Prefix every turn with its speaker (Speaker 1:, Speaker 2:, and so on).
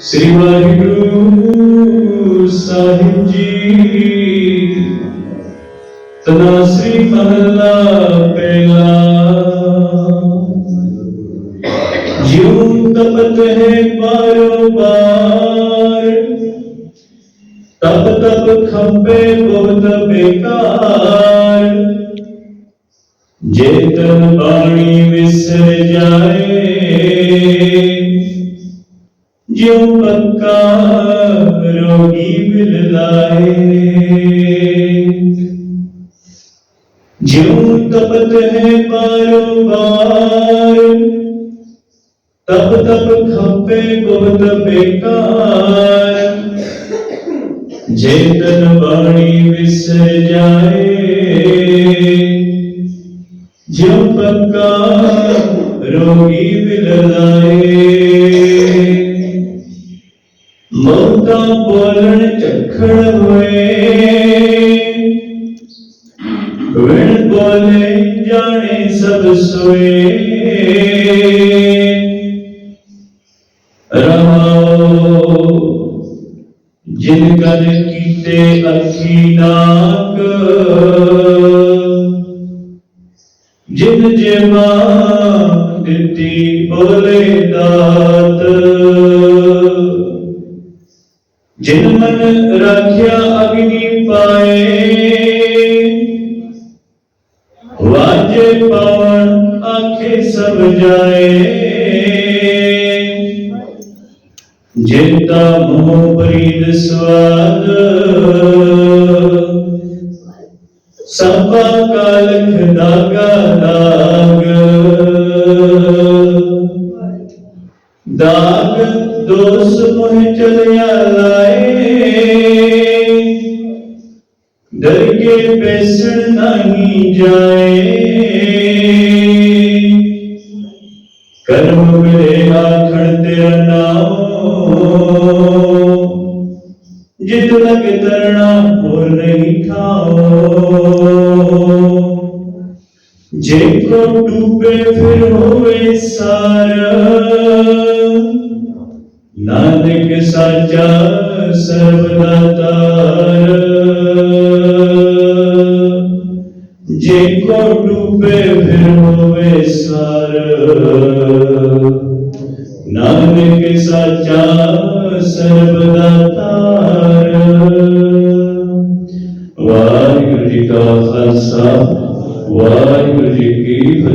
Speaker 1: ਸ੍ਰੀ ਵਾਹਿਗੁਰੂ ਸਾਹਿਬ ਜੀ। ਤਨਾ ਸ੍ਰੀ ਮਹਲਾ ਪਹਿਲਾ ਜਿਉ ਤਪਤ ਹੈ ਬਾਰੋਬਾਰ ਤਪ ਤਪ ਖੰਪੇ ਬਹੁਤ ਬੇਕਾਰ। ਜੇਤਨ ਬਾਣੀ ਵਿਸਰ ਜਾਏ। ਜਿਉ ਪੱਕਾ ਰੋਗੀ ਮਿਲ ਲਾਏ ਜਿਉ ਤਪਤ ਹੈ ਬਾਰੋਬਾਰ ਤਪ ਤਪ ਖੰਪੇ ਬਹੁਤ ਬੇਕਾਰ। ਜੇਤਨ ਬਾਣੀ ਵਿਸਰ ਜਾਏ। ਜਿਉ ਪੱਕਾ ਰੋਗੀ ਮਿਲ ਲਾਏ ਬੋਲਣ ਝਖੜ ਹੋਏ। ਵਿਣ ਬੋਲੇ ਜਾਣੇ ਸਭ ਸੋਏ। ਰਹਾਓ, ਜਿਨ ਕਰ ਕੀਤੇ ਅੱਖੀ ਨਾਕ ਜਿਨ ਜਮਾ ਦਿੱਤੀ ਬੋਲੇ ਦਾਤ ਜਿਨ ਮਨ ਰੱਖਿਆ ਅਗਨੀ ਪਾਏ, ਵਾਜੇ ਪਵਨ ਆਖੇ ਸਭ ਜਾਏ। ਜਿਤਾ ਮੋਹ ਪ੍ਰੀਤ ਸਵਾਦ, ਸਭਾ ਕਾਲਖ ਦਾਗਾ ਦਾਗ ਦਾਗ ਦੋਸ ਮੋਹ ਚਲਿਆ ਲਾਏ ਡਰ ਕੇ ਬੈਸਣ ਨਹੀਂ ਜਾਏ। ਕਰਮ ਮਿਲੇ ਆਖਣ ਤੇਰਾ ਨਾਮ। ਜਿਤ ਲਗ ਤਰਣਾ ਹੋਰ ਨਹੀਂ ਠਾਓ। ਜੇ ਕੋ ਡੂਬੇ ਫਿਰ ਹੋਵੇ ਸਾਰ। ਨਾਨਕ ਸਾਚਾ ਫਿਰ ਹੋਵੇ ਸਾਰ ਨਾਨਕ ਸਾਚਾ ਸਰਬਦਾਤਾਰ ਵਾਹਿਗੁਰੂ ਜੀ ਕਾ ਖਾਲਸਾ ਵਾਹਿਗੁਰੂ ਜੀ ਕੀ ਫਤਿਹ।